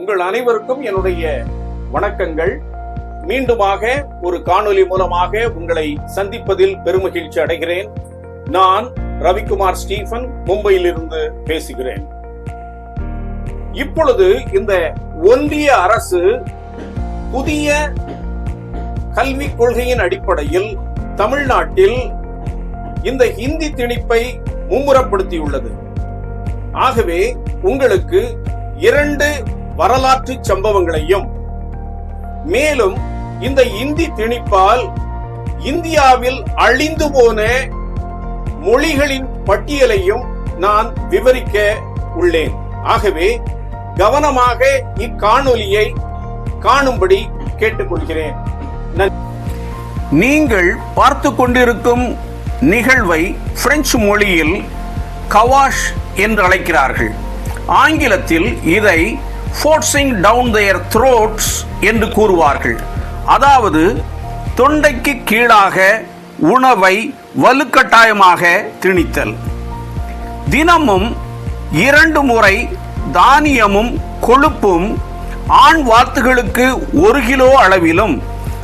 உங்கள் அனைவருக்கும் என்னுடைய வணக்கங்கள். மீண்டுமாக ஒரு காணொலி மூலமாக உங்களை சந்திப்பதில் பெருமகிழ்ச்சி அடைகிறேன். நான் ரவிக்குமார் ஸ்டீபன் மும்பையிலிருந்து பேசுகிறேன். இப்பொழுது இந்த ஒன்றிய அரசு புதிய கல்விக் கொள்கையின் அடிப்படையில் தமிழ்நாட்டில் இந்த ஹிந்தி திணிப்பை மும்முரப்படுத்தியுள்ளது. ஆகவே உங்களுக்கு இரண்டு வரலாற்று சம்பவங்களையும். மேலும் இந்த இந்தி திணிப்பால் இந்தியாவில் அழிந்து போன மொழிகளின் பட்டியலையும் நான் விவரிக்க உள்ளேன். ஆகவே கவனமாக இக்காணொலியை காணும்படி கேட்டுக்கொள்கிறேன். நீங்கள் பார்த்து கொண்டிருக்கும் நிகழ்வை பிரெஞ்சு மொழியில் கவாஷ் என்று அழைக்கிறார்கள் ஆங்கிலத்தில் இதை ஃபோர்ஸிங் டவுன் தயர் த்ரோட்ஸ் என்று கூறுவார்கள். அதாவது தொண்டைக்கு கீழாக உணவை வலுக்கட்டாயமாக திணித்தல். தினமும் இரண்டு முறை தானியமும் கொழுப்பும் ஆண் வாத்துகளுக்கு ஒரு கிலோ அளவிலும்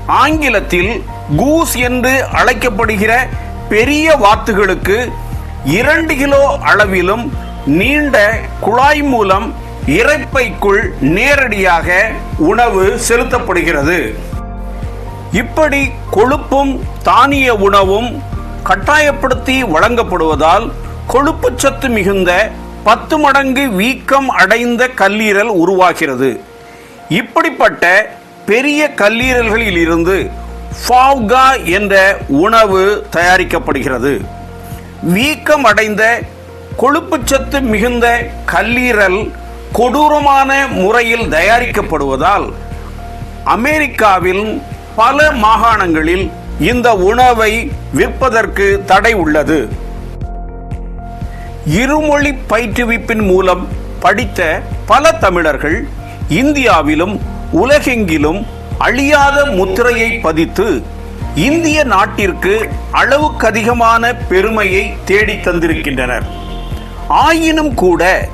ஆங்கிலத்தில் கூஸ் என்று அழைக்கப்படுகிற பெரிய வாத்துகளுக்கு இரண்டு கிலோ அளவிலும் நீண்ட குழாய் மூலம் இறைப்பைக்குள் நேரடியாக உணவு செலுத்தப்படுகிறது. இப்படி கொழுப்பும் தானிய உணவும் கட்டாயப்படுத்தி வழங்கப்படுவதால் கொழுப்புச்சத்து மிகுந்த பத்து மடங்கு வீக்கம் அடைந்த கல்லீரல் உருவாகிறது. இப்படிப்பட்ட பெரிய கல்லீரல்களில் இருந்து ஃபாவ்கா என்ற உணவு தயாரிக்கப்படுகிறது. வீக்கம் அடைந்த கொழுப்புச்சத்து மிகுந்த கல்லீரல் கொடூரமான முறையில் தயாரிக்கப்படுவதால் அமெரிக்காவில் பல மாகாணங்களில் இந்த உணவை விற்பதற்கு தடை உள்ளது. இருமொழி பயிற்றுவிப்பின் மூலம் படித்த பல தமிழர்கள் இந்தியாவிலும் உலகெங்கிலும் அழியாத முத்திரையை பதித்து இந்திய நாட்டிற்கு அளவுக்கு அதிகமான பெருமையை தேடித் தந்திருக்கின்றனர். ஆயினும் கூட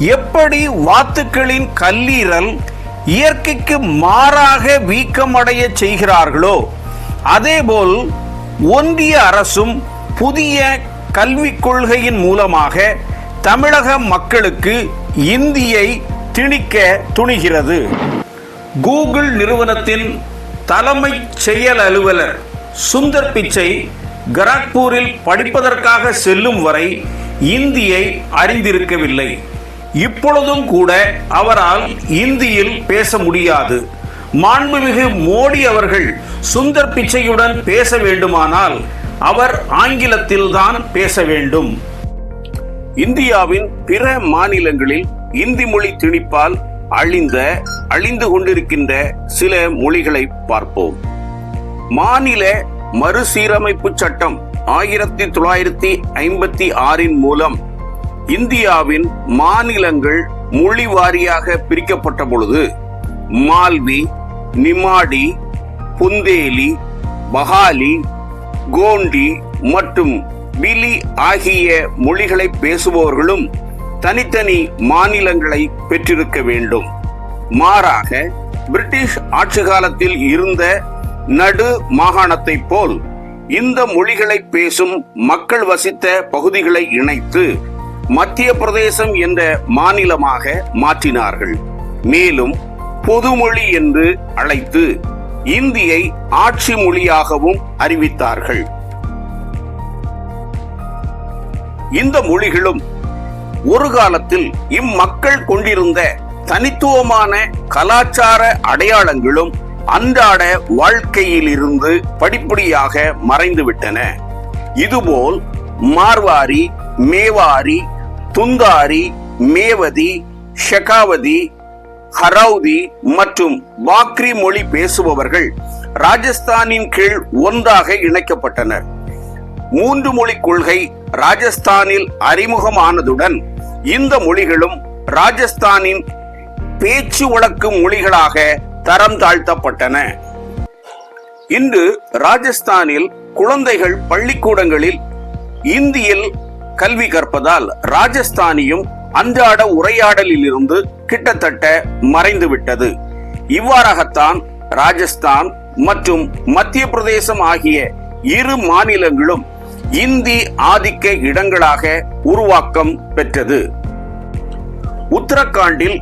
எப்படி வாத்துக்களின் கல்லீரல் இயற்கைக்கு மாறாக வீக்கமடைய செய்கிறார்களோ அதேபோல் ஒன்றிய அரசும் புதிய கல்விக் கொள்கையின் மூலமாக தமிழக மக்களுக்கு இந்தியை திணிக்க துணிகிறது. கூகுள் நிறுவனத்தின் தலைமை செயல் அலுவலர் சுந்தர் பிச்சை கராக்பூரில் படிப்பதற்காக செல்லும் வரை இந்தியை அறிந்திருக்கவில்லை. இப்பொழுதும் கூட அவரால் இந்தியில் பேச முடியாது. மாண்புமிகு மோடி அவர்கள் சுந்தர் பிச்சையுடன் பேச வேண்டுமானால் அவர் ஆங்கிலத்தில் தான் பேச வேண்டும். இந்தியாவின் பிற மாநிலங்களில் இந்தி மொழி திணிப்பால் அழிந்த அழிந்து கொண்டிருக்கின்ற சில மொழிகளை பார்ப்போம். மாநில மறுசீரமைப்பு சட்டம் ஆயிரத்தி தொள்ளாயிரத்தி ஐம்பத்தி ஆறின் மூலம் இந்தியாவின் மாநிலங்கள் மொழி வாரியாக பிரிக்கப்பட்ட பொழுது மால்வி நிமாடி புந்தேலி பஹாலி கோண்டி மற்றும் பிலி ஆகிய மொழிகளை பேசுபவர்களும் தனித்தனி மாநிலங்களை பெற்றிருக்க வேண்டும். மாறாக பிரிட்டிஷ் ஆட்சி காலத்தில் இருந்த நடு மாகாணத்தைப் போல் இந்த மொழிகளை பேசும் மக்கள் வசித்த பகுதிகளை இணைத்து மத்திய பிரதேசம் என்ற மாநிலமாக மாற்றினார்கள். மேலும் பொதுமொழி என்று அழைத்து இந்தியை ஆட்சி மொழியாகவும் அறிவித்தார்கள். இந்த மொழிகளும் ஒரு காலத்தில் இம்மக்கள் கொண்டிருந்த தனித்துவமான கலாச்சார அடையாளங்களும் அன்றாட வாழ்க்கையிலிருந்து படிப்படியாக மறைந்துவிட்டன. இதுபோல் மார்வாரி மேவாரி துந்தாரி மேவதி ஷெகாவதி ஹரௌதி மற்றும் பாக்ரி மொழி பேசுபவர்கள் ராஜஸ்தானின் கீழ் ஒன்றாக இணைக்கப்பட்டனர். மூன்று மொழி கொள்கை ராஜஸ்தானில் அறிமுகமானதுடன் இந்த மொழிகளும் ராஜஸ்தானின் பேச்சு வழக்கு மொழிகளாக தரம் தாழ்த்தப்பட்டன. இன்று ராஜஸ்தானில் குழந்தைகள் பள்ளிக்கூடங்களில் இந்தியில் கல்வி கற்பதால் ராஜஸ்தானியும் அன்றாட உரையாடலில் இருந்து கிட்டத்தட்ட மறைந்துவிட்டது. இவ்வாறாகத்தான் ராஜஸ்தான் மற்றும் மத்திய பிரதேசம் ஆகிய இரு மாநிலங்களும் இந்தி ஆதிக்க இடங்களாக உருவாக்கம் பெற்றது. உத்தரகாண்டில்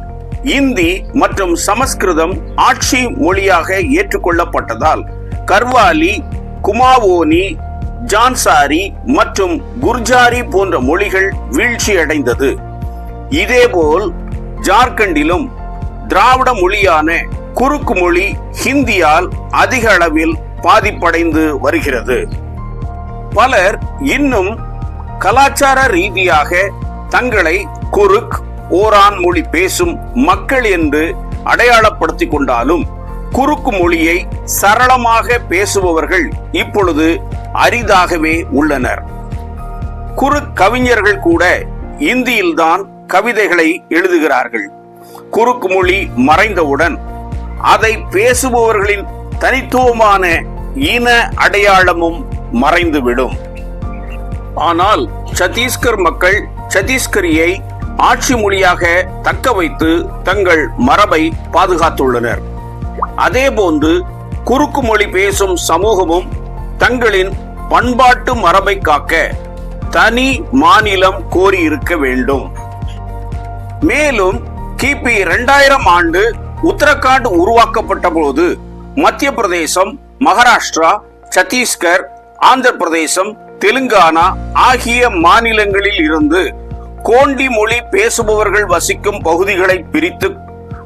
இந்தி மற்றும் சமஸ்கிருதம் ஆட்சி மொழியாக ஏற்றுக்கொள்ளப்பட்டதால் கர்வாலி குமாவோனி ஜான்சாரி மற்றும் குர்ஜாரி போன்ற மொழிகள் வீழ்ச்சியடைந்தது. இதேபோல் ஜார்க்கண்டிலும் திராவிட மொழியான குறுக்கு மொழி ஹிந்தியால் அதிக அளவில் பாதிப்படைந்து வருகிறது. பலர் இன்னும் கலாச்சார ரீதியாக தங்களை குருக் ஓரான் மொழி பேசும் மக்கள் என்று அடையாளப்படுத்திக் கொண்டாலும் குறுக்கு மொழியை சரளமாக பேசுபவர்கள் இப்பொழுது அரிதாகவே உள்ளனர். குறு கவிஞர்கள் கூட இந்தியில்தான் கவிதைகளை எழுதுகிறார்கள். குறுக்கு மொழி மறைந்தவுடன் அதை பேசுபவர்களின் தனித்துவமான இன அடையாளமும் மறைந்துவிடும். ஆனால் சத்தீஸ்கர் மக்கள் சத்தீஸ்கரியை ஆட்சி மொழியாக தக்க வைத்து தங்கள் மரபை பாதுகாத்துள்ளனர். அதேபோன்று குறுக்கு மொழி பேசும் சமூகமும் தங்களின் பண்பாட்டு மரபை காக்க தனி மாநிலம் கோரியிருக்க வேண்டும். மேலும் கிபி இரண்டாயிரம் ஆண்டு உத்தரகாண்ட் உருவாக்கப்பட்ட போது மத்திய பிரதேசம் மகாராஷ்டிரா சத்தீஸ்கர் ஆந்திர பிரதேசம் தெலுங்கானா ஆகிய மாநிலங்களில் இருந்து கோண்டி மொழி பேசுபவர்கள் வசிக்கும் பகுதிகளை பிரித்து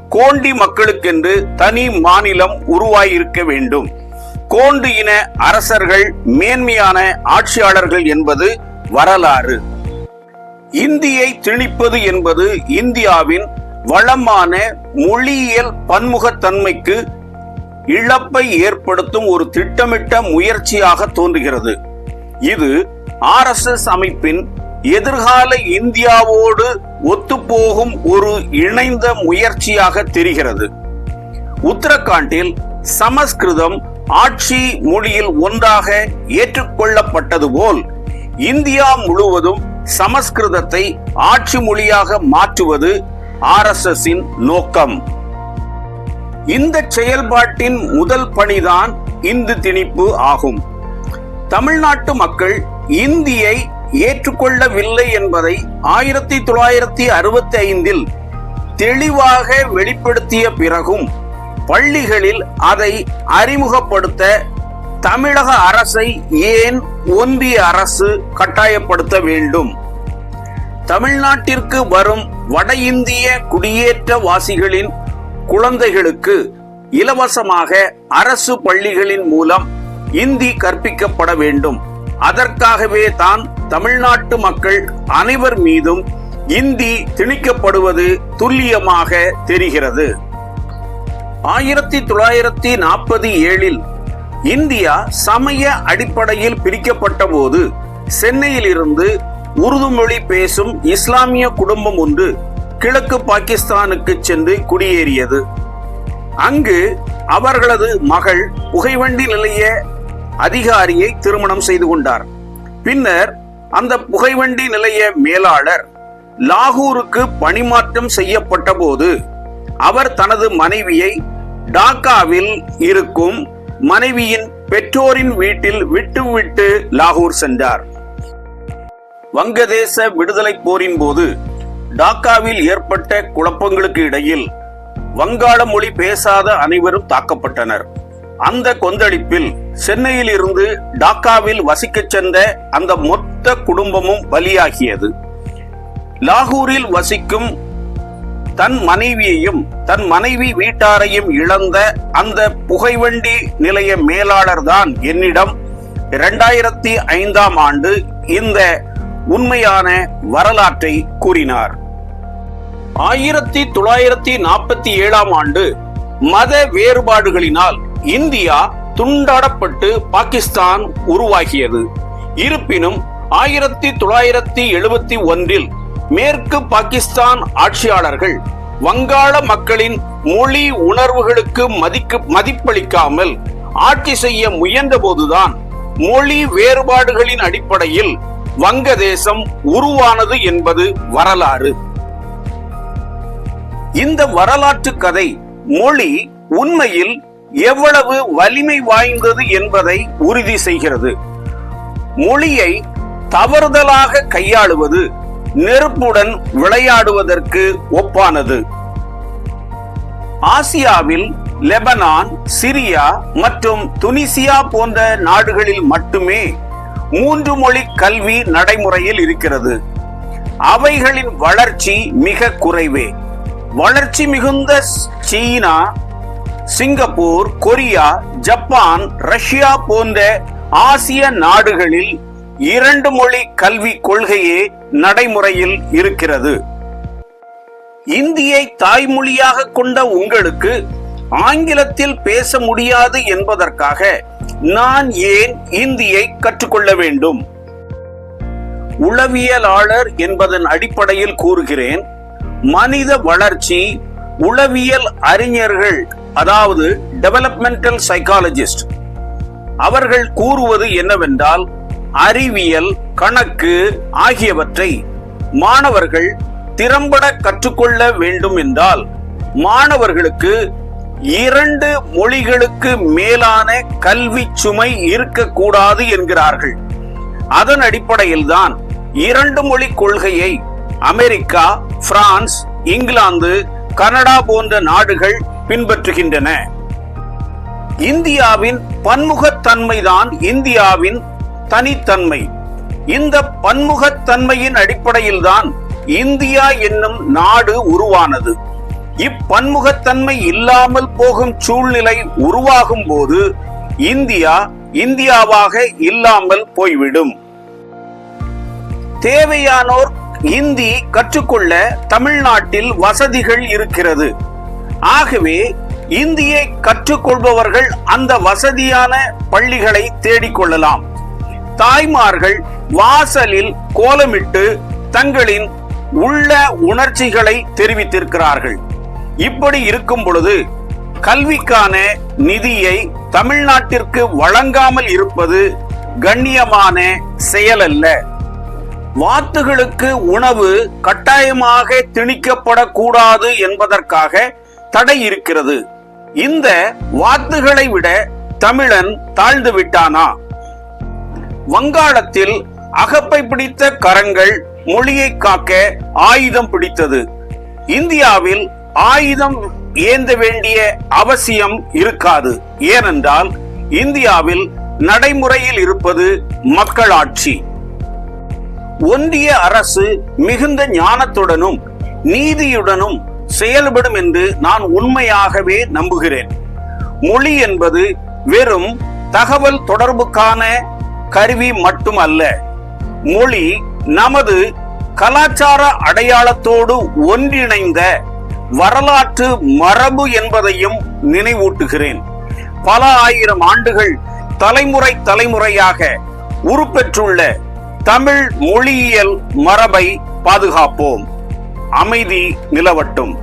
கோண்டி மக்களுக்கென்று தனி மாநிலம் உருவாயிருக்க வேண்டும். கோண்டு இன அரசர்கள் மேன்மையான ஆட்சியாளர்கள் என்பது வரலாறு. இந்தியை திணிப்பது என்பது இந்தியாவின் வளமான மொழியியல் பன்முகத்தன்மைக்கு இழப்பை ஏற்படுத்தும் ஒரு திட்டமிட்ட முயற்சியாக தோன்றுகிறது. இது ஆர்எஸ்எஸ் அமைப்பின் எதிர்கால இந்தியாவோடு ஒத்துப்போகும் ஒரு இணைந்த முயற்சியாக தெரிகிறது. உத்தரகாண்டில் சமஸ்கிருதம் ஆட்சி மொழியில் ஒன்றாக ஏற்றுக்கொள்ளப்பட்டது போல் இந்தியா முழுவதும் சமஸ்கிருதத்தை ஆட்சி மொழியாக மாற்றுவது ஆர்எஸ்எஸ் நோக்கம். இந்த செயல்பாட்டின் முதல் பணிதான் இந்து திணிப்பு ஆகும். தமிழ்நாட்டு மக்கள் இந்தியை ஏற்றுக்கொள்ளவில்லை என்பதை ஆயிரத்தி தொள்ளாயிரத்தி அறுபத்தி ஐந்தில் தெளிவாக வெளிப்படுத்திய பிறகும் பள்ளிகளில் அதை அறிமுகப்படுத்த தமிழக அரசை ஏன் ஒன்றிய அரசு கட்டாயப்படுத்த வேண்டும்? தமிழ்நாட்டிற்கு வரும் வட இந்திய குடியேற்றவாசிகளின் குழந்தைகளுக்கு இலவசமாக அரசு பள்ளிகளின் மூலம் இந்தி கற்பிக்கப்பட வேண்டும். அதற்காகவே தான் தமிழ்நாட்டு மக்கள் அனைவர் மீதும் இந்தி திணிக்கப்படுவது துல்லியமாக தெரிகிறது. ஆயிரத்தி தொள்ளாயிரத்தி நாற்பது ஏழில் இந்தியா சமய அடிப்படையில் பிரிக்கப்பட்ட போது சென்னையில் இருந்து உருது மொழி பேசும் இஸ்லாமிய குடும்பம் ஒன்று கிழக்கு பாகிஸ்தானுக்கு சென்று குடியேறியது. அங்கு அவர்களது மகள் புகைவண்டி நிலைய அதிகாரியை திருமணம் செய்து கொண்டார். பின்னர் அந்த புகைவண்டி நிலைய மேலாளர் லாகூருக்கு பணிமாற்றம் செய்யப்பட்ட போது அவர் தனது மனைவியை டாக்காவில் இருக்கும் மனைவியின் பெற்றோரின் வீட்டில் விட்டுவிட்டு லாகூர் சென்றார். வங்கதேச விடுதலை போரின் போது டாக்காவில் ஏற்பட்ட குழப்பங்களுக்கு இடையில் வங்காள மொழி பேசாத அனைவரும் தாக்கப்பட்டனர். அந்த கொந்தளிப்பில் சென்னையில் இருந்து டாக்காவில் வசிக்கச் சென்ற அந்த மொத்த குடும்பமும் பலியாகியது. லாகூரில் வசிக்கும் தன் மனைவியையும் தன் மனைவி வீட்டாரையும் இழந்த அந்த புகைவண்டி நிலைய மேலாளர் தான் என்னிடம் இரண்டாயிரத்தி ஐந்தாம் ஆண்டு இந்த உண்மையான வரலாற்றை கூறினார். ஆயிரத்தி தொள்ளாயிரத்தி நாற்பத்தி ஏழாம் ஆண்டு மத வேறுபாடுகளினால் இந்தியா துண்டாடப்பட்டு பாகிஸ்தான் உருவாகியது. இருப்பினும் ஆயிரத்தி தொள்ளாயிரத்தி எழுபத்தி ஒன்றில் மேற்கு பாகிஸ்தான் ஆட்சியாளர்கள் வங்காள மக்களின் மொழி உணர்வுகளுக்கு மதிக்கு மதிப்பளிக்காமல் ஆட்சி செய்ய முயன்றபோதுதான் மொழி வேறுபாடுகளின் அடிப்படையில் வங்கதேசம் உருவானது என்பது வரலாறு. இந்த வரலாற்று கதை மொழி உண்மையில் எவ்வளவு வலிமை வாய்ந்தது என்பதை உறுதி செய்கிறது. மொழியை தவறுதலாக கையாளுவது நெருப்புடன் விளையாடுவதற்கு ஒப்பானது. ஆசியாவில் லெபனான் சிரியா மற்றும் துனிசியா போன்ற நாடுகளில் மட்டுமே மூன்று மொழி கல்வி நடைமுறையில் இருக்கிறது. அவைகளின் வளர்ச்சி மிக குறைவே. வளர்ச்சி மிகுந்த China Singapore Korea Japan Russia போன்ற ஆசிய நாடுகளில் இரண்டு மொழி கல்வி கொள்கையே நடைமுறையில் இருக்கிறது. இந்தியை தாய்மொழியாக கொண்ட உங்களுக்கு ஆங்கிலத்தில் பேச முடியாது என்பதற்காக நான் ஏன் இந்தியை கற்றுக்கொள்ள வேண்டும்? உளவியலாளர் என்பதன் அடிப்படையில் கூறுகிறேன். மனித வளர்ச்சி உளவியல் அறிஞர்கள் அதாவது டெவலப்மெண்டல் சைக்காலஜிஸ்ட் அவர்கள் கூறுவது என்னவென்றால் அறிவியல் கணக்கு ஆகியவற்றை மாணவர்கள் திறம்பட கற்றுக்கொள்ள வேண்டும் என்றால் மாணவர்களுக்கு இரண்டு மொழிகளுக்கு மேலான கல்வி சுமை இருக்கக்கூடாது என்கிறார்கள். அதன் அடிப்படையில்தான் இரண்டு மொழி கொள்கையை அமெரிக்கா பிரான்ஸ் இங்கிலாந்து கனடா போன்ற நாடுகள் பின்பற்றுகின்றன. இந்தியாவின் பன்முகத்தன்மைதான் இந்தியாவின் தனித்தன்மை. இந்த பன்முகத்தன்மையின் அடிப்படையில்தான் இந்தியா என்னும் நாடு உருவானது. இப்பன்முகத்தன்மை இல்லாமல் போகும் சூழ்நிலை உருவாகும் போது இந்தியா இந்தியாவாக இல்லாமல் போய்விடும். தேவையானோர் இந்தி கற்றுக்கொள்ள தமிழ்நாட்டில் வசதிகள் இருக்கிறது. ஆகவே இந்தியை கற்றுக்கொள்பவர்கள் அந்த வசதியான பள்ளிகளை தேடிக்கொள்ளலாம். தாய்மார்கள் வாசலில் கோலமிட்டு தங்களின் உள்ள உணர்ச்சிகளை தெரிவித்திருக்கிறார்கள். இப்படி இருக்கும் பொழுது கல்விக்கான நிதியை தமிழ்நாட்டிற்கு வழங்காமல் இருப்பது கண்ணியமான செயலல்ல. வாத்துகளுக்கு உணவு கட்டாயமாக திணிக்கப்படக்கூடாது என்பதற்காக தடை இருக்கிறது. இந்த வாத்துகளை விட தமிழன் தாழ்ந்து விட்டானா? வங்காளத்தில் அகப்பை பிடித்த கரங்கள் மொழியை காக்க ஆயுதம் பிடித்தது. இந்தியாவில் ஆயுதம் ஏந்த வேண்டிய அவசியம் இருக்காது. ஏனென்றால் இந்தியாவில் நடைமுறையில் இருப்பது மக்களாட்சி. ஒன்றிய அரசு மிகுந்த ஞானத்துடனும் நீதியுடனும் செயல்படும் என்று நான் உண்மையாகவே நம்புகிறேன். மொழி என்பது வெறும் தகவல் தொடர்புக்கான கருவி மட்டும் அல்ல மொழி நமது கலாச்சார அடையாளத்தோடு ஒன்றிணைந்த வரலாற்று மரபு என்பதையும் நினைவூட்டுகிறேன். பல ஆயிரம் ஆண்டுகள் தலைமுறை தலைமுறையாக உருப்பெற்றுள்ள தமிழ் மொழியியல் மரபை பாதுகாப்போம். அமைதி நிலவட்டும்.